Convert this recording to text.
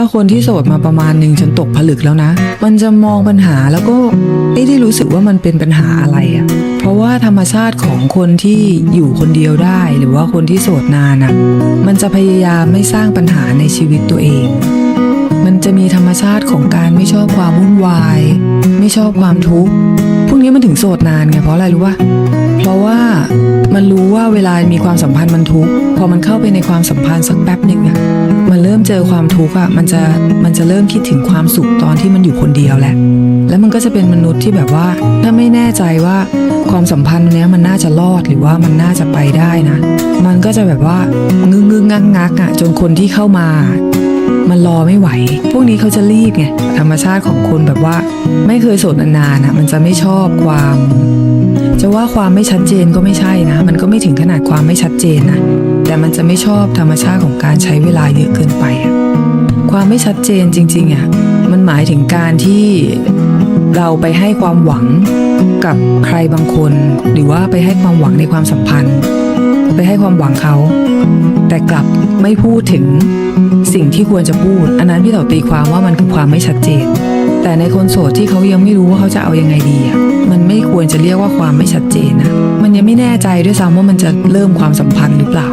ถ้าคนที่โสดมาประมาณหนึ่งจนตกผลึกแล้วนะ มันจะมองปัญหาแล้วก็ไม่ได้รู้สึกว่ามันเป็นปัญหาอะไรอะ่ะ เพราะว่าธรรมชาติของคนที่อยู่คนเดียวได้ หรือว่าคนที่โสดนานอะ มันจะพยายามไม่สร้างปัญหาในชีวิตตัวเอง มันจะมีธรรมชาติของการไม่ชอบความวุ่นวาย ไม่ชอบความทุกข์ พวกนี้มันถึงโสดนานไงเพราะอะไรรู้ป่ะเพราะว่ามันรู้ว่าเวลามีความสัมพันธ์มันทุกข์ พอมันเข้าไปในความสัมพันธ์สักแป๊บหนึ่งอะมัน เริ่มเจอความทุกข์อะมันจะมันจะเริ่มคิดถึงความสุขตอนที่มันอยู่คนเดียวแหละ แล้วมันก็จะเป็นมนุษย์ที่แบบว่า ถ้าไม่แน่ใจว่าความสัมพันธ์เนี้ยมันน่าจะรอดหรือว่ามันน่าจะไปได้นะ มันก็จะแบบว่างึงงึงงักงักๆอะจนคนที่เข้ามา มันรอไม่ไหว พวกนี้เขาจะรีบไงธรรมชาติของคนแบบว่า ไม่เคยโสดนานๆนะมันจะไม่ชอบความ จะว่าความไม่ชัดเจนก็ไม่ใช่นะ มันก็ไม่ถึงขนาดความไม่ชัดเจนนะแต่มันจะไม่ชอบธรรมชาติของการใช้เวลาเยอะเกินไป ความไม่ชัดเจนจริงๆอะมันหมายถึงการที่เราไปให้ความหวังกับใครบางคน หรือว่าไปให้ความหวังในความสัมพันธ์ ไปให้ความหวังเขา แต่กลับไม่พูดถึง ที่ควรจะพูด อันนั้นพี่เต๋าตีความว่ามันคือความไม่ชัดเจน แต่ในคนโสดที่เขายังไม่รู้ว่าเขาจะเอายังไงดีอะมันไม่ควรจะเรียกว่าความไม่ชัดเจนนะมันยังไม่แน่ใจด้วยซ้ำว่ามันจะเริ่มความสัมพันธ์หรือเปล่า